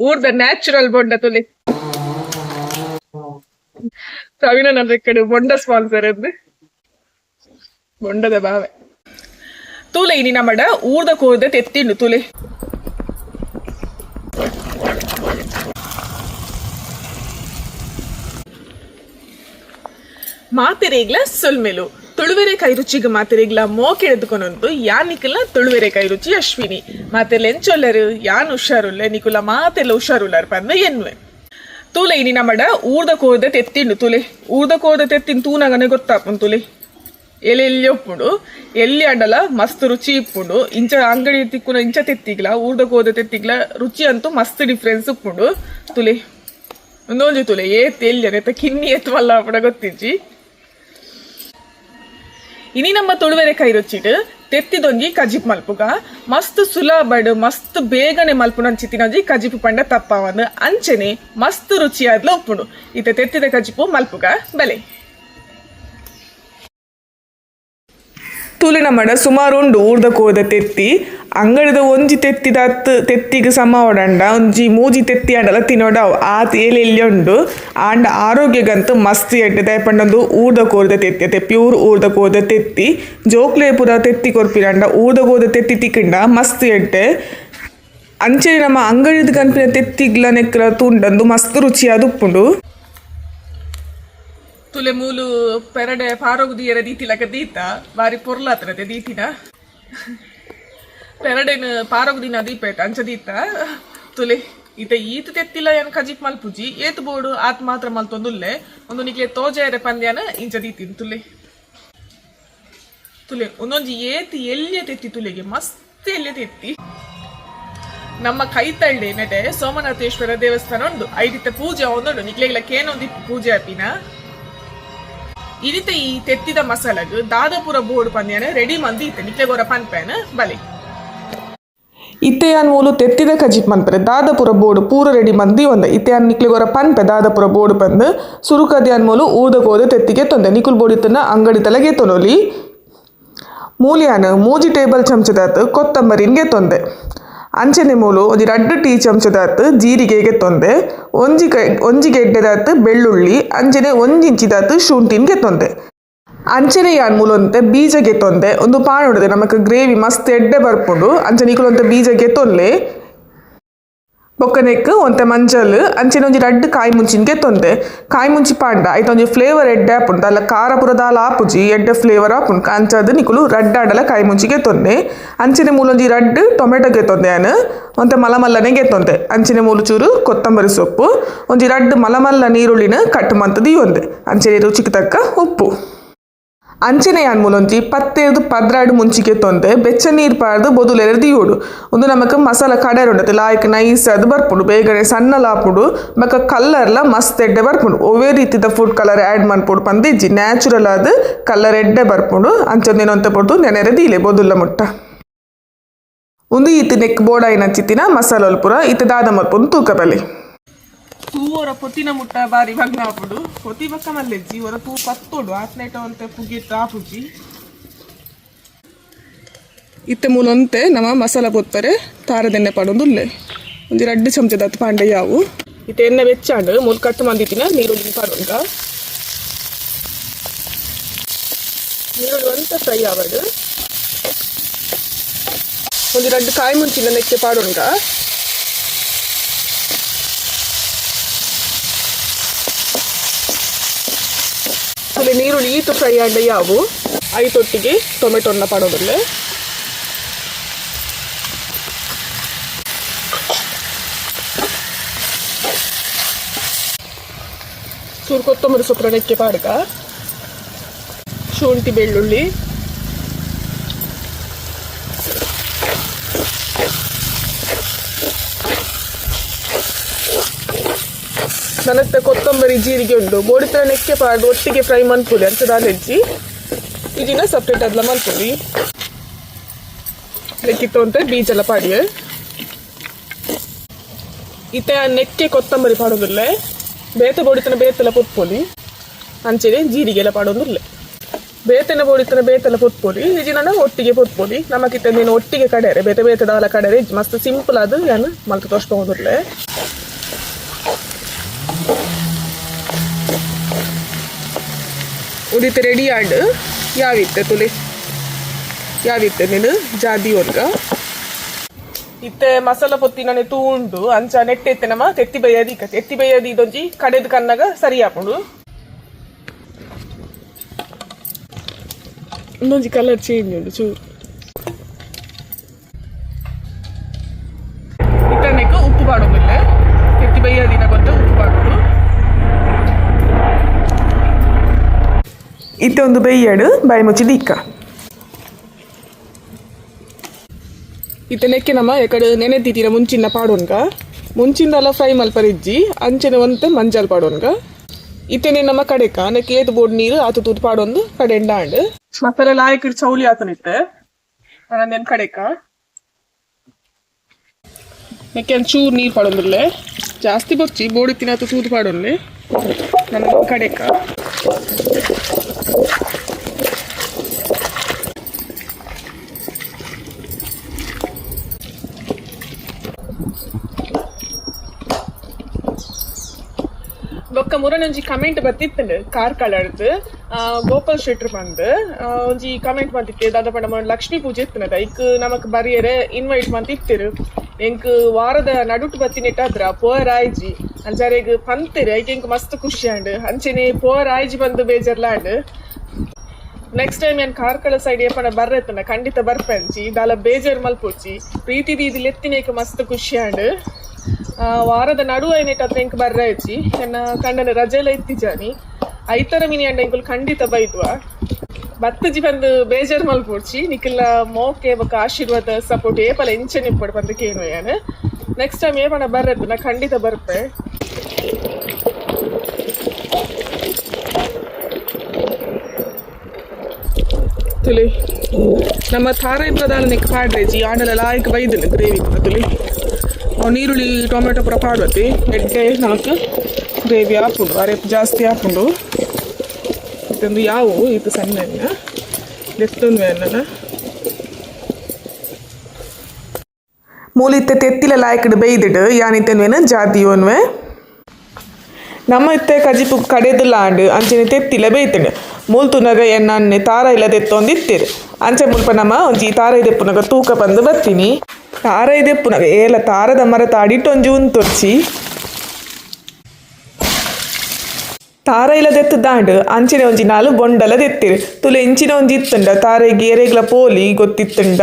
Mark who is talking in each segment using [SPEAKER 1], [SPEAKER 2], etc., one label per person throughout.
[SPEAKER 1] ಊರ್ದ natural ಬೊಂಡ ತುಲಿ. ಪ್ರವೀಣ ನನ್ನ ಕಡೆ ಬೊಂಡ ಸ್ಪಾನ್ಸರ್ ಅಂದ್ರೆ. ಬೊಂಡದ ಬಾವೆ ತೂಲೆ ಇನಿ ನಮ್ಮಡ ಊರ್ದ ಕೂರ್ದ ತೆತ್ತಿಂಡು ತೂಲೆ. ಮಾತಿರೇಗ್ಲ ಸೊಲ್ಮೆಲು. ತುಳುವೆರೆಕಾಯಿ ರುಚಿಗೆ ಮಾತಿರಿಗ್ಲ ಮೋ ಎದ್ಕೊನೊಂದು ಯಾನ್ ನಿಕಲ ತುಳುವೆರೆಕಾಯಿ ರುಚಿ ಅಶ್ವಿನಿ. ಮಾತೆಲ್ಲ ಎಂಚೊಲ್ಲರು, ಯಾನ್ ಹುಷಾರುಲ್ಲ ನಿಕುಲ ಮಾತೆಲ್ಲ ಹುಷಾರುಲ್ಲರ್ ಪಂದ ಎನ್ವೆ ತೂಲೆ ಇನಿ ನಮ್ಮಡ ಊರ್ದ ಕೋದ ತೆತ್ತಿಂಡು ತುಲೆ. ಊರ್ದ ಕೋದ ತೆತ್ತಿನ ತೂನಗನೆ ಗೊತ್ತಾಪುನ್ ತುಲೆ. ಎಲ್ಲಿ ಎಲ್ಲಿ ಒಪ್ಪುಡು? ಎಲ್ಲಿ ಅಡಲ ಮಸ್ತ್ ರುಚಿ ಇಪ್ಪುಂಡು. ಇಂಚ ಅಂಗಡಿ ತಿಕ್ಕುನ ಇಂಚ ತೆತ್ತಿಗ್ಲ, ಊರ್ದ ಕೋದ ತೆತ್ತಿಗ್ಲ ರುಚಿ ಅಂತೂ ಮಸ್ತ್ ಡಿಫ್ರೆನ್ಸ್ ಉಪ್ಪುಂಡು ತುಲೆ. ಒಂದೊಂದು ತುಲೆ ಏತ್ ಎಲ್ಲಿ ಅನೇತ ಕಿನ್ನಿ ಎತ್ತವಲ್ಲ ಪಡ ಗೊತ್ತಿಜ್ಜಿ. ಇನಿ ನಮ್ಮ ತುಳುವೆರೆ ಕೈ ರುಚಿಟ್ ತೆತ್ತಿದೊಂಜಿ ಕಜಿಪ್ ಮಲ್ಪುಗ. ಮಸ್ತ್ ಸುಲಭಡ್ ಮಸ್ತ್ ಬೇಗನೆ ಮಲ್ಪುನ ತಿನೊಂಜಿ ಕಜಿಪು ಪಂಡ ತಪ್ಪವಂದು ಅಂಚನೆ ಮಸ್ತ್ ರುಚಿಯಾದ್ಲ ಉಪ್ಪುಡು. ಇತ್ತೆ ತೆತ್ತಿದ ಕಜಿಪು ಮಲ್ಪುಗ. ಬೆಲೆ. ತುಲಿನ ಮಡ ಸುಮಾರು ಉಂಡು ಊರ್ದ ಕೋದ ತೆತ್ತಿ. ಅಂಗಡಿದ ಒಂಜಿ ತೆತ್ತಿದ ಅತ್ತು ತೆತ್ತಿಗೆ ಸಮ ಒಂಜಿ ಮೂಜಿ ತೆತ್ತಿ ಆಂಡಲ ತಿನ್ನೋಡ ಆತ್ ತೇಲಿ ಎಲ್ಲಿ ಉಂಡು ಆಂಡ ಆರೋಗ್ಯಗಂತೂ ಮಸ್ತ್ ಎಡ್ಡೆ ದಯಪಂಡೊಂದು ಊರ್ದ ಕೋರ್ದ ತೆತ್ತಿ ಅತ್ತೆ ಪ್ಯೂರ್ ಊರ್ದ ಕೋರ್ದ ತೆತ್ತಿ. ಜೋಕ್ಲೆ ಪುರ ತೆತ್ತಿ ಕೊರ್ಪಿರಂಡ ಊರ್ದ ಕೋದ ತೆತ್ತಿ ತಿಕ್ಕಿಂಡ ಮಸ್ತ್ ಎಡ್ಡೆ ಅಂಚೆ ನಮ್ಮ ಅಂಗಡಿದ ಕನ್ಪಿನ ತೆತ್ತಿಗ್ಲ ನೆಕ್ರ ತುಂಡಂದು ಮಸ್ತ್ ರುಚಿಯಾದ ಉಪ್ಪುಂಡು. ತುಲೆ ಮೂಲು ಪೆರಡೆ ಪಾರೋಗುದಿಯರ ದೀತಿಲಕ ದೀತ. ಬಾರಿ ಪೊರ್ಲಾತ್ರ ದೀತಿನ. ಪೆರಡೆನ್ ಪಾರಗುದಿನ ದೀಪ ಅಂಚ ದೀತ ತುಲೆ, ಈತ ಈತ ತೆತ್ತಿಲ್ಲ ಏನ್ ಮಲ್ ಮಲ್ಪುಜಿ ಏತ್ ಬೋಡು ಆತ್ ಮಾತ್ರ ಮಲ್ತೊಂದುಲ್ಲೆ ಒಂದು ನಿಕ್ಲೆ ತೋಜೆರೆ ಪಂದ್ಯನ ಇಂಚ ದೀತಿನ್ ತುಲೆ. ತುಲೆ, ಒಂದೊಂಜಿ ಏತ್ ಎಲ್ಯ ತೆತ್ತಿ ತುಲೆಗೆ, ಮಸ್ತ್ ಎಲ್ಯ ತೆತ್ತಿ. ನಮ್ಮ ಕೈತಳ್ಳಿ ನೆಟೆ ಸೋಮನಾಥೇಶ್ವರ ದೇವಸ್ಥಾನ ಉಂಡು ಐದಿತ್ತ ಪೂಜೆ ಒಂದುಂಡು ನಿಕ್ಲೆಗ್ಲ ಕೇನೊಂದಿ ಪೂಜೆ ಅಪ್ಪಿನ ಇದಿತ ಈ ತೆತ್ತಿದ ಮಸಾಲಗ್, ದಾದಾಪುರ ಬೋರ್ಡ್ ಪಂದ್ಯನ ರೆಡಿ ಮಂದಿ ಇತ್ತೆ ನಿಕ್ಲೆಗೋರ ಪನ್ಪೇನ ಬಲಿ. ಇತ್ತೆಯಾನ್ ಮೂಲು ತೆತ್ತಿದ ಕಜಿಪ್ ಮನ್ಪರೆ ದಾದಾಪುರ ಬೋರ್ಡ್ ಪೂರ ರೆಡಿ ಮಂದಿ ಒಂದ. ಇತ್ತೆಯಾನ್ ನಿಕ್ಲೆಗೋರ ಪನ್ಪೆ. ದಾದಾಪುರ ಬೋರ್ಡ್ ಬಂದು ಸುರುಕದ್ಯಾನ್ ಮೂಲು ಉದಕೋದ ತೆತ್ತಿಗೆ ತೊಂದೆ. ನಿಕುಲ್ ಬೋರ್ಡ್ ಇತ್ತನ ಅಂಗಡಿ ತಲೆಗೆ ತೊನೊಲಿ. ಮೂಲಿಯಾನ ಮೂಜಿ ಟೇಬಲ್ ಚಮಚದಾತ್ ಕೊತ್ತಂಬರಿನ್ಗೆ ತೊಂದೆ. ಅಂಚನೆ ಮೂಲು ಒಂಜಿ ರಡ್ಡು ಟೀ ಚಮಚದಾತ್, ಜೀರಿಗೆಗೆ ತೊಂದೆ. ಒಂಜಿ ಕೈ, ಒಂಜಿ ಗೆಡ್ಡೆದಾತ್ ಬೆಳ್ಳುಳ್ಳಿ, ಅಂಚನೆ ಒಂಜಿ ಇಂಚಿದಾತ್ ಶುಂಠಿನ್ಗೆ ತೊಂದೆ. ಅಂಚನೆ ಯಾನ್ ಮೂಲೊಂತೆ ಬೀಜ ಗೆತ್ತೊಂದೆ. ಒಂದು ಪಾನ್ ಹೊಡೆದೆ ನಮಕ್ ಗ್ರೇವಿ ಮಸ್ತ್ ಎಡ್ಡೆ ಬರ್ಪುಂಡು. ಅಂಚನೆ ಇಕುಲೊಂತೆ ಬೀಜ ಗೆತ್ತೊನ್ಲೆ ಬೊಕ್ಕನೆಕ್, ಒಂತೆ ಮಂಜಲ್ ಅಂಚನೆ ಒಂಜಿ ರಡ್ಡ್ ಕಾಯಿ ಮುಂಚಿನ್ಗೆ ತೊಂದೆ ಕಾಯಿ ಮುಂಚಿ ಪಾಂಡ, ಐತ ಒಂಜಿ ಫ್ಲೇವರ್ ಎಡ್ಡೆ ಆಪುಂಡು. ಅಲ್ಲ ಖಾರ ಪುರದಾಲ ಆಪುಜಿ, ಎಡ್ಡೆ ಫ್ಲೇವರ್ ಆಪುಂಡು. ಅಂಚದ ನಿಕುಲು ರಡ್ಡ್ ಆಡಲ ಕಾಯಿ ಮುಂಚಿಗೆ ತೊಂದೆ ಅಂಚಿನ ಮೂಲೊಂಜಿ ರಡ್ಡ್ ಟೊಮೆಟೊ ಗೆತ್ತೊಂದೆ ಆನ್ ಒಂತೆ ಮಲಮಲ್ಲನೆ ಗೆತ್ತೊಂದೆ. ಅಂಚೆನೆ ಮೂಲು ಚೂರು ಕೊತ್ತಂಬರಿ ಸೊಪ್ಪು. ಒಂಜಿ ರಡ್ಡ್ ಮಲಮಲ್ಲ ನೀರುಳ್ಳಿನ ಕಟ್ ಮಂತ್ ದೀಯೊಂದೆ ಅಂಚೆನೆ ರುಚಿಗೆ ತಕ್ಕ ಉಪ್ಪು. ಅಂಚನೆ ಯಾನ್ ಮೂಲೊಂಜಿ ಪತ್ತೇರ್ದು ಪದ್ರಾಡು ಮುಂಚಿಗೆ ತೊಂದೆ, ಬೆಚ್ಚ ನೀರು ಪಾರ್ದು ಬೊದುಲೆರೆ ದೀವೋಡು. ಒಂದು ನಮಕ್ ಮಸಾಲ ಕಡರ್ ಉಂಡತೆ ಲಾಯ್ಕ್ ನೈಸ್ ಅದು ಬರ್ಪುಂಡು, ಬೇಗನೆ ಸಣ್ಣ ಲಾಪುಡು ಮಕ್ಕ ಕಲ್ಲರ್ಲ ಮಸ್ತ್ ಎಡ್ಡೆ ಬರ್ಪುಂಡು. ಒವೇ ರೀತಿದ ಫುಡ್ ಕಲರ್ ಆ್ಯಡ್ ಮಾಡ್ಪುಡು ಪಂದಿಜ್ಜಿ ನ್ಯಾಚುರಲ್ ಆದ್ ಕಲರ್ ಎಡ್ಡೆ ಬರ್ಪುಂಡು. ಅಂಚೊಂದೇನೊಂತೆ ಪೊಡ್ದು ನೆನೆರೆ ದೀಲೆ ಬೊದುಲ್ಲ ಮುಟ್ಟ. ಒಂದು ಈತ್ ನೆಕ್ ಬೋಡಾಯಿನ ಚಿತ್ತಿನ ಮಸಾಲ ಒಲ್ಪುರ ಈತ ದಾದ ಮಲ್ಪುಂದು ತೂಕ ಬಲೆ ತೂವರ ಪೊತ್ತಿನ ಮುಟ್ಟ ಬಾರಿ ಭಗ್ನ ಆಪುಡು ಪೊತಿ ಬಕ್ಕ ಮಲ್ಲೆಜ್ಜಿ ಒರ ತೂ ಪತ್ತೋಡು ಆತ್ನೆಟ ಒಂತೆ ಪುಗಿಟ್ಟ ಆಪುಜಿ ಇತ್ತೆ ಮೂಲಂತೆ ನಮ್ಮ ಮಸಾಲ ಪೊತ್ತರೆ ತಾರದೆಣ್ಣೆ ಪಾಡೊಂದುಲ್ಲೆ. ಒಂಜಿ ರಡ್ಡು ಚಮಚದ ಪಾಂಡೆ ಯಾವು. ಇತ್ತೆ ಎಣ್ಣೆ ಬೆಚ್ಚಾಂಡು ಮೂಲು ಕಟ್ಟು ಮಂದಿತ್ತಿನ ನೀರುಳ್ಳಿ ಪಾಡೊಂಕ ನೀರುಳ್ಳಿ ಒಂತ ಫ್ರೈ ಆವಡು ಒಂದು ರಡ್ಡು ಕಾಯಿ ಮುಂಚಿನ ನೆಕ್ಕೆ ಪಾಡೊಂಕ ಅಲ್ಲಿ ನೀರುಳ್ಳಿ ಈತು ಫ್ರೈ ಐ ಯಾವು? ಐತೊಟ್ಟಿಗೆ ಟೊಮೆಟೊನ್ನ ಪಡೋದಲ್ಲೇ ಚೂರು ಕೊತ್ತಂಬರಿ ಸೊಪ್ಪು ನೆಕ್ಕೆ ಪಾಡ್ಕ. ಶುಂಠಿ, ಬೆಳ್ಳುಳ್ಳಿ. ನನತ್ತೆ ಕೊತ್ತಂಬರಿ, ಜೀರಿಗೆ ಉಂಡು. ಬೋಡಿತರ ನೆಕ್ಕೆ ಪಾಡು, ಒಟ್ಟಿಗೆ ಫ್ರೈ ಮನ್ಪುಡಿ ಅಂತ ದಾಲೆಜ್ಜಿ ಇದನ್ನ ಸಪ್ರೇಟ್ ಅದ್ಲ ಮಲ್ಪುಡಿ ಲೆಕ್ಕಿತ್ತು ಅಂತ ಬೀಜ ಎಲ್ಲ ಪಾಡಿ ಇತ್ತೆ ನೆಕ್ಕೆ ಕೊತ್ತಂಬರಿ ಪಾಡೋದಿಲ್ಲ. ಬೇತ ಬೋಡಿತನ ಬೇತೆಲ್ಲ ಪುತ್ಪೊಲಿ. ಅಂಚೆಗೆ ಜೀರಿಗೆ ಎಲ್ಲ ಪಾಡೋದಿಲ್ಲ. ಬೇತನ ಬೋಡಿತನ ಬೇತೆಲ್ಲ ಪುತ್ಪೊಲಿ. ಇದನ್ನ ಒಟ್ಟಿಗೆ ಪೊತ್ಪೊಡಿ ನಮಗಿತ್ತ ನೀನು ಒಟ್ಟಿಗೆ ಕಡೆಯರೆ, ಬೇತೆ ಬೇತೆ ದಾಲ ಕಡೆರೆ ಮಸ್ತ್ ಸಿಂಪಲ್ ಅದು ಏನು ಮಲ್ತು ತೋರಿಸ್ಬೋದಿಲ್ಲ ಉದಿತ ರೆಡಿ ಆಂಡ್ ಯಾವಿತ್ತೆ ತುಲಿ? ಯಾವಿತ್ತೆ ನೀನು? ಜಾದಿ ಒನ್ಗ ಇತ್ತೆ ಮಸಾಲ ತೂ ತೂಂಡು, ಅಂಚ ನೆಟ್ಟೆತ್ತೆ ನಮ್ಮ, ತೆತ್ತಿ ಬೈಯದಿ ಎತ್ತಿ ಬೈಯದಿ ಇದೊಂಜಿ ಕಡೆದು ಸರಿ ಹಾಕೊಂಡು. ಇನ್ನೊಂಜಿ ಕಲರ್ ಚೇಂಜ್ ಉಂಡು, ಚೂರು. ಇತ್ತೆ ಒಂದು ಬೆಯ್ಯಡು ಬಾಯಿ ಮುಚ್ಚಿದ ಇಕ್ಕ ಇತ್ತೆ ನಮ್ಮ ಎಕಡೆ ನೆನೆದಿದ್ದೀರ ಮುಂಚಿನ ಪಾಡೋನ್ಗ. ಮುಂಚಿಂದಲ್ಲ ಫ್ರೈ ಮಲ್ಪರಿಜ್ಜಿ ಅಂಚನೆ ಒಂತೆ ಮಂಜಲ್ ಪಾಡೋನ್ಗ. ಇತ್ತೆನೆ ನಮ್ಮ ಕಡೆಕ ನೆಕ್ಕೆ ಏತು ಬೋಡ್ ನೀರು ಆತು ತೂತು ಪಾಡೊಂದು ಕಡೆ ಎಂಡಾಂಡ್ ಮಸಾಲೆ ಲಾಯಕ್ ಚೌಲಿ ಆತನಿತ್ತೆ. ನೆನ್ ಕಡೆಕ. ನೆಕ್ಕೆ ಒಂಚೂರು ಚೂರು ನೀರು ಪಾಡೊಂದಿರ್ಲೆ ಜಾಸ್ತಿ ಬೊಚ್ಚಿ ಬೋಡಿ ತಿನ್ನಾತು ತೂದು ಪಾಡೊನ್ಲೆ ನನ್ನ ಕಡೆಕ. ಬೊಕ್ಕ ಮುರನೊಂಜಿ ಕಮೆಂಟ್ ಬತ್ತಿತ್ತಂಡು ಕಾರ್ ಕಲರ್ದು ಗೋಪಾಲ್ ಶೆಟ್ರ್ ಬಂದು ಒಂಜಿ ಕಮೆಂಟ್ ಮಂತಿತ್ತೆ ದಾದ ಪಂಡ ಲಕ್ಷ್ಮಿ ಪೂಜೆ ಇತ್ತನದ ಇಕ್ ನಮಕ್ ಬರಿಯರೆ ಇನ್ವೈಟ್ ಮಂತಿತ್ತಿರು ಎಂಕ್ ವಾರದ ನಡುಟ್ ಬತ್ತಿನಿಟ್ಟಾದ್ರ ಪೋರ್ ಆಯ್ಜಿ ಅಂಚಾರೆಗ್ ಪಂತಿರ್, ಐಕ್ ಎಂಕ್ ಮಸ್ತ್ ಖುಷಿ ಆಂಡ್. ಅಂಚೆನೆ ಪೋರ್ ಆಯ್ಜಿ ಬಂದು ಬೇಜರ್ಲಾಂಡ್. ನೆಕ್ಸ್ಟ್ ಟೈಮ್ ಏನ್ ಕಾರ್ಕಳ ಸೈಡ್ ಏಪನ ಬರ್ರೆತ್ತನ ಖಂಡಿತ ಬರ್ಪಂಚಿ ದಾಲ ಬೇಜಾರ್ ಮಲ್ಪೊಚ್ಚಿ ಪ್ರೀತಿ ದೀದಿ ಲೆತ್ತಿನೇಕ ಮಸ್ತ್ ಖುಷಿ ಆಂಡ್. ವಾರದ ನಡು ಏನೇಟ್ ಅತ್ರ ಎಂಕ್ ಬರ್ರಾಯ್ಚಿ ಎನ್ನ ಕಂಡನ ರಜೆಲ ಇತ್ತಿಜಾನಿ. ಐತರ ಮಿನಿ ಅಂಡ ಎಂಕುಲು ಖಂಡಿತ ಬೈದ್ವಾ. ಬತ್ತಜಿ ಬಂದು ಬೇಜಾರ್ ಮಲ್ಪೊಡ್ಚಿ ನಿಖಿಲ್ಲ ಮೋಕೆ ಬೊಕ ಆಶೀರ್ವಾದ ಸಪೋರ್ಟ್ ಏಪಲ ಎಂಚನ್ ಇಪ್ಪಡು ಬಂದ ಕೇನು ಯಾನು. ನೆಕ್ಸ್ಟ್ ಟೈಮ್ ಏಪಣ ಬರ್ರದ್ದು ನಾ ಖಂಡಿತ ಬರ್ಪೆ ತುಲಿ, ನಮ್ಮ ಥಾರೈ ಪ್ರಧಾನ ನೆಕ್ ಪಾಡ್ರೇಜಿ ಆಂಡಲ ಲಾಯಕ್ ಬೈದಿಲ್ಲ ಗ್ರೇವಿ ತುಲಿ. ನೀರುಳ್ಳಿ ಟೊಮೆಟೊ ಪೂರ ಪಾಡ್ವತಿ, ಎಡ್ಡೆ ನಾಲ್ಕು, ಗ್ರೇವಿ ಹಾಕೊಂಡು ಅರೆ ಜಾಸ್ತಿ ಹಾಪುಂಡು. ಇದೊಂದು ಯಾವುವು ಇದು ಸಣ್ಣ ಅನ್ನ ಎತ್ತೊಂದು ಅನ್ನನ ಮೂಲಿತ್ತೆ ತೆತ್ತಿಲ ಲಾಯ್ಕಡ್ ಬೈದಿಡು ಯಾನಿತ್ತನ್ವೇನ ಜಾತಿ ಒನ್ವೆ ನಮ್ಮ ಇತ್ತೆ ಕಜಿಪು ಕಡೆದಿಲ್ಲ ಆಂಡ್ ಅಂಚನೆ ತೆತ್ತಿಲ ಬೇಯ್ತಂಡು ಮೂಲ್ತುನಗ ಎಣ್ಣೆ ತಾರ ಇಲ್ಲ ತೆತ್ತೊಂದಿತ್ತೀರು ಅಂಚೆ ಮುಲ್ಪ ನಮ್ಮ ಒಂಜಿ ತಾರ ಇದೆಪ್ಪುನಗ ತೂಕ ಬಂದು ಬರ್ತೀನಿ. ತಾರ ಇದೆಪ್ಪುನಗ ಏಲ ತಾರದ ಮರ ತಾಡಿಟ್ಟೊಂಜಿ ಉಂತೊರ್ಚಿ. ತಾರ ಇಲ್ಲ ದೆತ್ತು ದಾಂಡ್ ಅಂಚಿನ ಒಂಜಿ ನಾಲು ಬೊಂಡಲ ದೆತ್ತಿರು ತುಲೆ ಇಂಚಿನ ಒಂಜಿ ಇತ್ತುಂಡ ತಾರೆ ಎರೆಗ್ಲ ಪೋಲಿ ಗೊತ್ತಿತ್ತುಂಡ.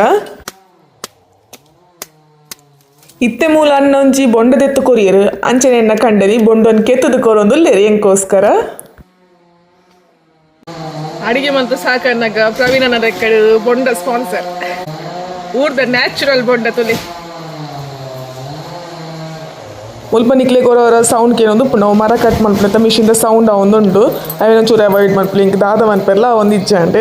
[SPEAKER 1] ಇತ್ತೆ ಮೂಲ ಅನ್ನೊಂಜಿ ಬೊಂಡದೆತ್ತು ಕೊರಿಯರು ಅಂಚನೆ ಎನ್ನ ಕಂಡರಿ ಬೊಂಡೊನ್ ಕೆತ್ತದು ಕೊರೊಂದುಲ್ಲೆರ್ ಎಂಕೋಸ್ಕರ. ಅಡಿಗೆ ಮಂತ ಸಾಕನ್ನಗ ಪ್ರವೀಣನ ರೆಕ್ಕಡು ಬೊಂಡ ಸ್ಪಾನ್ಸರ್. ಊರ್ದ ನ್ಯಾಚುರಲ್ ಬೊಂಡ ತುಲಿ. ಮುಲ್ಪ ನಿಕ್ಲೆ ಕೊರೋರ ಸೌಂಡ್ ಕೇಳೊಂದು ಪುನಃ ಮರ ಕಟ್ ಮನ್ಪುನತ ಮಿಷಿನ್ದ ಸೌಂಡ್ ಅವೊಂದುಂಡು ಅವೇನ ಚೂರು ಅವಾಯ್ಡ್ ಮನ್ಪುಲಿ ಇಂಕ್ ದಾದ ಮನ್ಪೆರ್ಲ ಒಂದು ಇಜ್ಜಾಂಡ್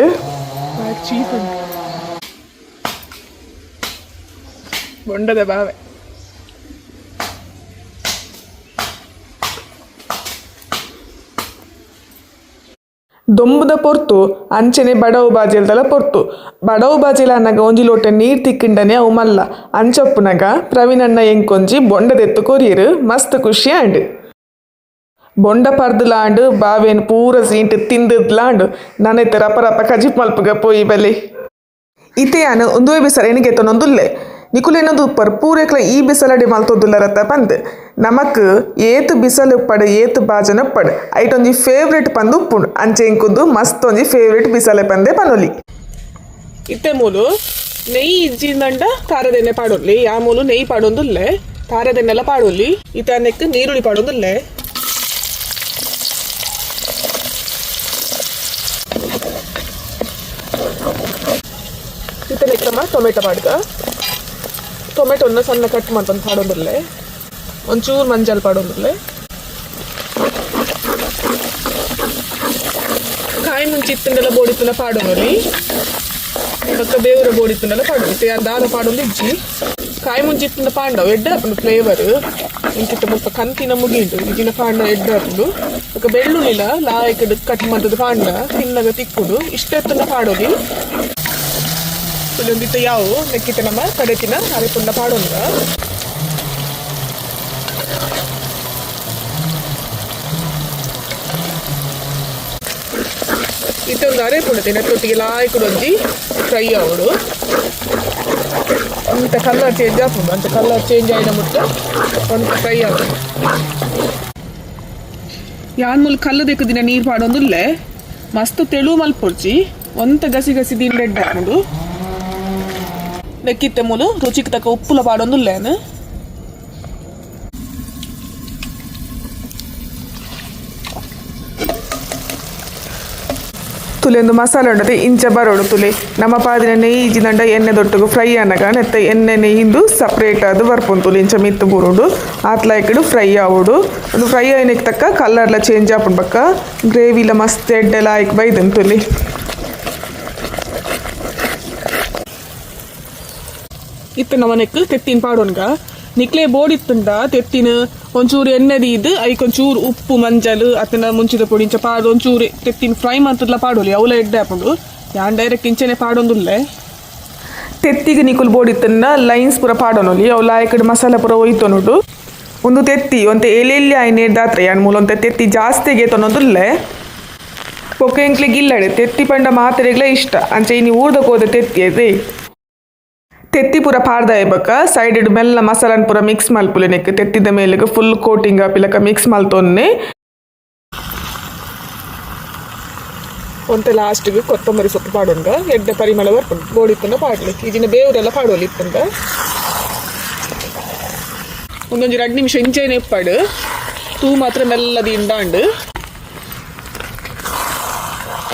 [SPEAKER 1] ಬೊಂಡದ ಬಾವೆ ದೊಂಬುದ ಪೊರ್ತು, ಅಂಚನೆ ಬಡವು ಬಾಜೆಲ್ದಲ ಪೊರ್ತು. ಬಡವು ಬಾಜಿಲ ಅನ್ನಗ ಒಂಜಿ ಲೋಟ ನೀರ್ ತಿಕ್ಕಿಂಡನೆ ಅವು ಮಲ್ಲ. ಅಂಚಪ್ಪುನಗ ಪ್ರವೀಣಣ್ಣ ಎಂಕೊಂಜಿ ಬೊಂಡದೆತ್ತು ಕೊರಿಯರು ಮಸ್ತ್ ಖುಷಿ ಆಂಡ್. ಬೊಂಡ ಪರ್ದುಲಾಂಡು, ಬಾವೇನು ಪೂರ ಸೀಂಟ್ ತಿಂದಿದ್ಲಾಂಡು. ನನೆತ್ತೆ ರಪ ರಪ ಕಜಿಪ್ ಮಲ್ಪಗ ಪೋಯಿ ಬಲಿ. ಇತೆಯಾನು ಒಂದುವೆ ಬಿಸರ ಎನಿಗೆತ್ತೊಂದುಲ್ಲೆ ನಿಕುಲೇನೊಂದು ಪರ್ಪೂರೆಕ್ಲ ಈ ಬಿಸಲಡಿ ಮಲ್ತೊಂದುಲ್ಲರತ್ತ ಪಂದ್. ನಮಕ್ ಏತ್ ಬಿಸಲು ಪಡ್, ಏತ್ ಬಾಜನ ಪಡ್. ಐಟೊಂಜಿ ಫೇವ್ರೇಟ್ ಪಂದ್ ಉಪ್ಪುಂಡು ಅಂಚೆ ಇಂಕುದು ಮಸ್ತ್ ಒಂಜಿ ಫೇವ್ರೇಟ್ ಬಿಸಲೆ ಪಂದೆ ಪನೊಲಿ. ಇತ್ತೆ ಮೂಲು ನೆಯ್ಯಿ ಇಜ್ಜಿಂದಂಡ ತಾರದೆಣ್ಣೆ ಪಾಡೋಲಿ. ಆ ಮೂಲು ನೆಯ್ಯಿ ಪಾಡೊಂದುಲ್ಲೆ, ತಾರದೆಣ್ಣೆಲ್ಲ ಪಾಡೊಲ್ಲಿ ಇತ ನೆಕ್ ನೀರುಳ್ಳಿ ಪಾಡೊಂದುಲ್ಲೆ. ಇತ ನೆಕ್ಕಮ್ಮ ಟೊಮೆಟೊ ಪಾಡ್ಗ ಟೊಮೆಟೊನ ಸಣ್ಣ ಕಟ್ ಮಾಡ್ಕೊಂಡು ಪಾಡೊಂದುಲ್ಲೆ ಒಂಚೂರು ಮಂಜಲ್ ಪಾಡೊಂದುಲ್ಲೆ ಕಾಯಿ ಮುಂಚಿತ್ತಂಡೆಲ್ಲ ಬೋಡಿತ್ತಲ್ಲ ಪಾಡೊಂದುಲಿ ಪಕ್ಕ ಬೇವರ ಬೋಡಿತ್ತಂಡೆಲ್ಲ ಪಾಡೋದು ದಾದ ಪಾಡೋದು ಇಜ್ಜಿ. ಕಾಯಿ ಮುಂಚಿತ್ತಿಂದ ಪಾಂಡವ ಎಡ್ಡ ಹಾಕೊಂಡು ಫ್ಲೇವರ್ ಇಂಕಿತ್ತ ಮುಲ್ಪ ಕಂತಿನ ಮುಗಿಂಡು ಇದಿನ ಪಾಂಡ ಎಡ್ಡ ಹಾಕೊಂಡು ఒక ಬೆಳ್ಳುಳ್ಳಿಲ, ಲಾಯಕಡ್ ಕಟ್ ಮಾಡೋದು ಪಾಂಡ ತಿನ್ನಗ ತಿಕ್ಕುಡು. ಇಷ್ಟೆತ್ತನ ಇದೊಂದಿತ್ತ ಯಾವು ನೆಕ್ಕಿತ ನಮ್ಮ ಕಡೆತಿನ ಅರೆಪುಂಡ ಪಾಡೋಣ ಇತ್ತೊಂದು ಅರೆಪುಂಡ ತಿನ್ನತ್ತೊಟ್ಟಿಗೆ ಲಾಯ್ ಒಂಜಿ ಫ್ರೈ ಆವಡು ಅಂತ ಕಲರ್ ಚೇಂಜ್ ಆಗ್ತದೆ ಅಂತ ಕಲರ್ ಚೇಂಜ್ ಆಯ್ನ ಮುಟ್ಟ ಒಂದು ಫ್ರೈ ಅವಳು ಯಾನ್ ಮುಲ್ ಕಲ್ಲು ದಿನ ನೀರು ಪಾಡೊಂದುಲ್ಲೆ ಮಸ್ತ್ ತೆಳು ಮಲ್ಪೊಡ್ಚಿ ಒಂತ ಗಸಿ ಗಸಿ ದೀನ್ ರೆಡ್ ಹಾಕೊಂಡು ನೆಕ್ಕಿತ್ತೆ ಮೂಲು ರುಚಿಗೆ ತಕ್ಕ ಉಪ್ಪುಲ ಪಾಡೊಂದುಲ್ಲೇನು ತುಲೆಂದು ಮಸಾಲೆ ಉಂಡದೆ ಇಂಚ ಬರೋಡು ತುಲೆ ನಮ್ಮ ಪಾದಿನ ನೆಯ್ಯಿ ಇಜಿದಂಡ ಎಣ್ಣೆ ದೊಟ್ಟಗು ಫ್ರೈ ಅನ್ನಗ ನೆತ್ತ ಎಣ್ಣೆ ನೆಯ್ಯಿಂದು ಸಪ್ರೇಟ್ ಅದು ಬರ್ಪುಂಡು ತುಲೆ ಇಂಚ ಮಿತ್ತು ಬುರುಡು ಆತ್ಲ ಇಕ್ಕಡು ಫ್ರೈ ಆವುಡು ಒಂದು ಫ್ರೈ ಆಯ್ನಕ್ಕೆ ತಕ್ಕ ಕಲರ್ಲ ಚೇಂಜ್ ಆಪುಂಡು ಬಕ್ಕ ಗ್ರೇವಿಲ ಮಸ್ತ್ ಎಡ್ಡೆಲ್ಲ ಆಯ್ಕೆ ಬೈದನ್ ತುಲೆ ಇತ್ತು ನಮ್ಮನೆಕ್ ತೆತ್ತಿನ ಪಾಡೋನ್ಗ. ನಿಕ್ಲೆ ಬೋಡಿತ್ತುಂಡ, ತೆತ್ತಿನ ಒಂಚೂರು ಎಣ್ಣೆ ದೀದ್, ಐಕ್ ಒಂಚೂರು ಉಪ್ಪು, ಮಂಜಲ್, ಅತ್ತಿನ ಮುಂಚಿದ ಪೊಡಿ ಇಂಚ ಪಾಡು, ಒಂಚೂರು ತೆತ್ತಿನ ಫ್ರೈ ಮಾಡ್ತದ್ಲ ಪಾಡೋಲಿ, ಅವಲ ಎಡ್ಡೆ ಹಾಕೊಂಡು. ಯಾನ್ ಡೈರೆಕ್ಟ್ ಇಂಚನೆ ಪಾಡೊಂದುಲ್ಲೆ. ತೆತ್ತಿಗೆ ನಿಕುಲ್ ಬೋಡಿತ್ತಂಡ, ಲೈನ್ಸ್ ಪೂರ ಪಾಡೋನೊಲಿ ಅವು ಲಾಯಕಡ್ ಮಸಾಲ ಪೂರ ಒಯ್ತೊನುಡು. ಒಂದು ತೆತ್ತಿ, ಒಂತೆ ಎಲೆಲ್ಲಿ ಆಯ್ನೆ ದಾತ್ರೆ, ಯಾನ್ ಮೂಲ ಒಂದು ತೆತ್ತಿ ಜಾಸ್ತಿ ತೊನ್ನೊಂದುಲ್ಲೆ ಪೊಕ್ಕೆ ಎಂಕ್ಲಿಗೆ ಇಲ್ಲಡೆ ತೆತ್ತಿ ಪಂಡ ಮಾತ್ರೆಗ್ಲೇ ಇಷ್ಟ. ಅಂಚೆ ಇನ್ನು ಊರ್ದಕ್ಕೆ ಹೋದ ತೆತ್ತಿ ಅದೇ ತೆತ್ತಿ ಪೂರ ಪಾಡ್ದ ಇಬ್ಬಕ ಸೈಡ್ ಮೆಲ್ಲ ಮಸಾಲನ್ ಪೂರ ಮಿಕ್ಸ್ ಮಲ್ಪುಲೆ ನೆಕ್ ತೆತ್ತಿದ ಮೇಲೆಗೆ ಫುಲ್ ಕೋಟಿಂಗ್ ಆಪಿಲಕ ಮಿಕ್ಸ್ ಮಲ್ತೊನ್ನೆ ಲಾಸ್ಟ್ ಲಾಸ್ಟ್ಗೆ ಕೊತ್ತಂಬರಿ ಸೊಪ್ಪು ಪಾಡೋಂಗ ಎಡ್ಡೆ ಪರಿಮಳ ಬರ್ಪುಂಡು ಬೋಡಿತ್ತಂಡ ಪಾಡ್ಲಿ. ಇದನ್ನ ಬೇವರೆಲ್ಲ ಪಾಡೋಲಿ ಇತ್ತಂಡ ಒಂದೊಂದು ಎರಡು ನಿಮಿಷ ಇಂಚೇನೆ ಇಪ್ಪಾಡು ತೂ ಮಾತ್ರ ಮೆಲ್ಲದಿ ಇಂದಾಂಡು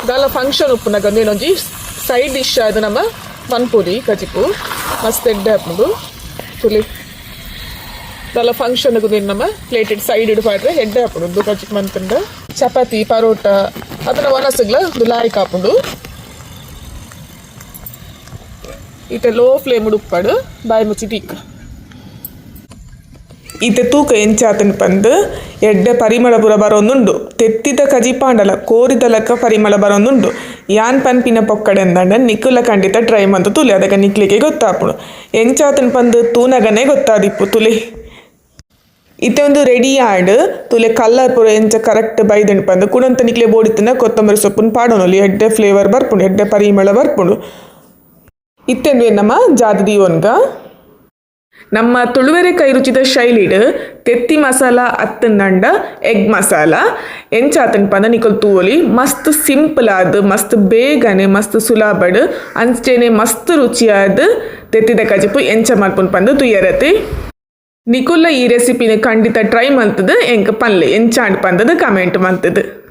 [SPEAKER 1] ದಾಲ ಫಂಕ್ಷನ್ ಉಪ್ಪುನಾಗ ಒಂದೇನೊಂಜಿ ಸೈಡ್ ಡಿಶ್ ಅದು ನಮ್ಮ ಪನ್ಪುರಿ ಕಜಿಪು. ಮಸ್ತ್ ಎಡ್ಡೆ ಹಾಕೊಂಡು ತುಲಿ ದಾಲ ಫಂಕ್ಷನ್ಗೂ ನಮ್ಮ ಪ್ಲೇಟೆಡ್ ಸೈಡ್ ಇಡು ಪಾಡ್ರೆ ಎಡ್ಡೆ ಹಾಕ್ಬೋದು ದುಃಖ ಚಿಕ್ಕ ಮಂತಂಡ ಚಪಾತಿ, ಪರೋಟ, ಅದನ್ನ ಒನಸಗ್ಲ ಒಂದು ಲಾಯ್ಕ್ ಹಾಕೊಂಡು ಈತ ಲೋ ಫ್ಲೇಮ್ ಉಡುಪಾಡು ಬಾಯಿ ಮುಚ್ಚಿ ಟೀಕ್ ಈತ ತೂಕ ಎಂಚಾತನ ಪಂದ್? ಎಡ್ಡೆ ಪರಿಮಳ ಪುರ ಬರೋಂದುಂಡು. ತೆತ್ತಿದ ಕಜಿಪಾಂಡಲ ಕೋರಿದ ಲೆಕ್ಕ ಪರಿಮಳ ಬರೋಂದುಂಡು. ಯಾನ್ ಪನ್ ಪಿನ ಪೊಕ್ಕಡೆ ಅಂದಂಡ ನಿಕ್ಕುಲ ಖಂಡಿತ ಟ್ರೈ ಮಂತ ತುಲಿ ಅದಕ್ಕೆ ನಿಕ್ಲಿಗೆ ಗೊತ್ತಾಪುಡು. ಎಂಚಾತನ್ ಪಂದ್ ತೂನಗನೆ ಗೊತ್ತಾದಿಪ್ಪು ತುಲಿ. ಇತ್ತೆ ಒಂದು ರೆಡಿ ಆಡ್, ತುಲೆ ಕಲ್ಲರ್ ಪೂರ ಎಂಚ ಕರೆಕ್ಟ್ ಬೈದೆಂಡ್ ಪಂದ್. ಕುಡಂತ ನಿಕ್ಲೆ ಬೋಡಿತ್ತಿನ ಕೊತ್ತಂಬರಿ ಸೊಪ್ಪುನ್ ಪಾಡೋನೊಲಿ ಎಡ್ಡೆ ಫ್ಲೇವರ್ ಬರ್ಪುಂಡು ಎಡ್ಡೆ ಪರಿಮಳ ಬರ್ಪುಂಡು. ಇತ್ತೆಂದು ನಮ್ಮ ಜಾದ ಒನ್ಗ ನಮ್ಮ ತುಳುವೆರೆ ಕೈ ರುಚಿದ ಶೈಲಿಡ್ ತೆತ್ತಿ ಮಸಾಲ ಅತ್ತಂದಂಡ ಎಗ್ ಮಸಾಲ, ಎಂಚಾತನ್ ಪಂದ ನಿಕಲ್ ತೂವೊಲಿ ಮಸ್ತ್ ಸಿಂಪಲ್ ಆದ್, ಮಸ್ತ್ ಬೇಗನೆ, ಮಸ್ತ್ ಸುಲಭಡ್, ಅಂಚೆನೆ ಮಸ್ತ್ ರುಚಿಯಾದ ತೆತ್ತಿದ ಕಜಿಪು ಎಂಚ ಮಲ್ಪುನ್ ಪಂದು ತುಯ್ಯರತಿ. ನಿಕುಲ್ಲ ಈ ರೆಸಿಪಿನ ಖಂಡಿತ ಟ್ರೈ ಮಂತದ, ಎಂಕ ಪಲ್ಲೆ, ಎಂಚಾಂಡ್ ಪಂದದ ಕಮೆಂಟ್ ಮಂತದ.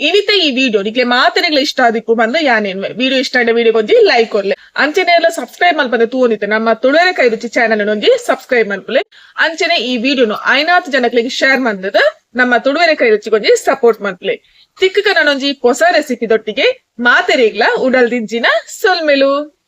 [SPEAKER 1] ಇವಿತ ಈ ವಿಡಿಯೋ ನಿಕ್ಲೆ ಮಾತನೆಗಳು ಇಷ್ಟ ಆದಿಕ್ಕು ಬಂದ್ರೆ ಯಾನೇನ್ ವಿಡಿಯೋ ಇಷ್ಟ ಆದ ವಿಡಿಯೋ ಒಂಜಿ ಲೈಕ್ ಕೊರ್ಲೆ ಅಂಚನೆ ಎಲ್ಲ ಸಬ್ಸ್ಕ್ರೈಬ್ ಮಲ್ಪದ ತೂನಿತೆ ನಮ್ಮ ತುಳುವೆರೆ ಕೈ ರುಚಿ ಚಾನಲ್ ನೊಂಜಿ ಸಬ್ಸ್ಕ್ರೈಬ್ ಮಲ್ಪಲೆ ಅಂಚನೆ ಈ ವಿಡಿಯೋನು ಐನಾತ್ ಜನಕ್ಲಿಗೆ ಶೇರ್ ಮಂದದ ನಮ್ಮ ತುಳುವೆರೆ ಕೈ ರುಚಿ ಕೊಂಜಿ ಸಪೋರ್ಟ್ ಮಲ್ಪಲೆ ತಿಕ್ಕ ನೊಂಜಿ ಹೊಸ ರೆಸಿಪಿ ದೊಟ್ಟಿಗೆ ಮಾತೆರೆಗ್ಲ ಉಡಲ್ ಸೊಲ್ಮೆಲು.